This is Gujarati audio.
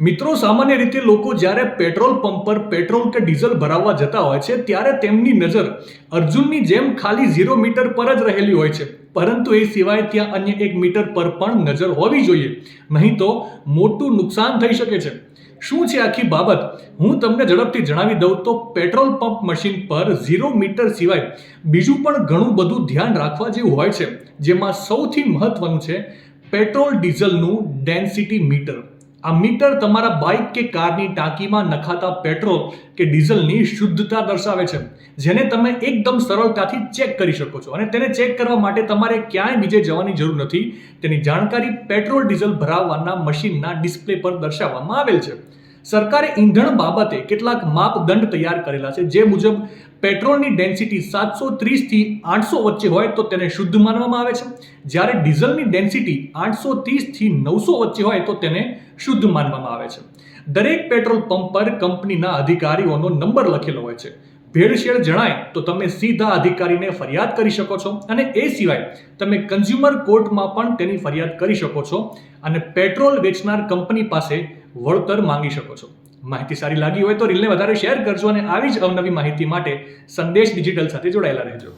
મિત્રો, સામાન્ય રીતે લોકો જ્યારે પેટ્રોલ પંપ પર પેટ્રોલ કે ડીઝલ ભરાવવા જતા હોય છે, ત્યારે તેમની નજર અર્જુનની જેમ ખાલી ઝીરો મીટર પર જ રહેલી હોય છે. પરંતુ એ સિવાય ત્યાં અન્ય એક મીટર પર પણ નજર હોવી જોઈએ. નહીં તો મોટું નુકસાન થઈ શકે છે. શું છે આખી બાબત? હું તમને ઝડપથી જણાવી દઉં તો પેટ્રોલ પંપ મશીન પર ઝીરો મીટર સિવાય બીજું પણ ઘણું બધું ધ્યાન રાખવા જેવું હોય છે. જેમાં સૌથી મહત્વનું છે પેટ્રોલ ડીઝલનું ડેન્સિટી મીટર. આ મીટર તમારા બાઇક કે કારની ટાંકીમાં નખાતા પેટ્રોલ કે ડીઝલની શુદ્ધતા દર્શાવે છે, જેને તમે એકદમ સરળતાથી ચેક કરી શકો છો. અને તેને ચેક કરવા માટે તમારે ક્યાંય બીજે જવાની જરૂર નથી. તેની જાણકારી પેટ્રોલ ડીઝલ ભરાવવાના મશીનના ડિસ્પ્લે પર દર્શાવવામાં આવેલ છે. સરકારે ઈંધણ બાબતે કેટલાક માપદંડ તૈયાર કરેલા છે. જે મુજબ પેટ્રોલની ડેન્સિટી સાતસો ત્રીસથી આઠસો વચ્ચે હોય તો તેને શુદ્ધ માનવામાં આવે છે. જ્યારે ડીઝલની ડેન્સિટી આઠસો ત્રીસથી નવસો વચ્ચે હોય તો તેને શુદ્ધ માનવામાં આવે છે. દરેક પેટ્રોલ પંપ પર કંપનીના અધિકારીઓનો નંબર લખેલો હોય છે. ભેળસેળ જણાય તો તમે સીધા અધિકારીને ફરિયાદ કરી શકો છો અને એ સિવાય તમે કન્ઝ્યુમર કોર્ટમાં પણ તેની ફરિયાદ કરી શકો છો અને પેટ્રોલ વેચનાર કંપની પાસે વળતર માંગી શકો છો. માહિતી સારી લાગી હોય તો રીલને વધારે શેર કરજો અને આવી જ અવનવી માહિતી માટે સંદેશ ડિજિટલ સાથે જોડાયેલા રહેજો.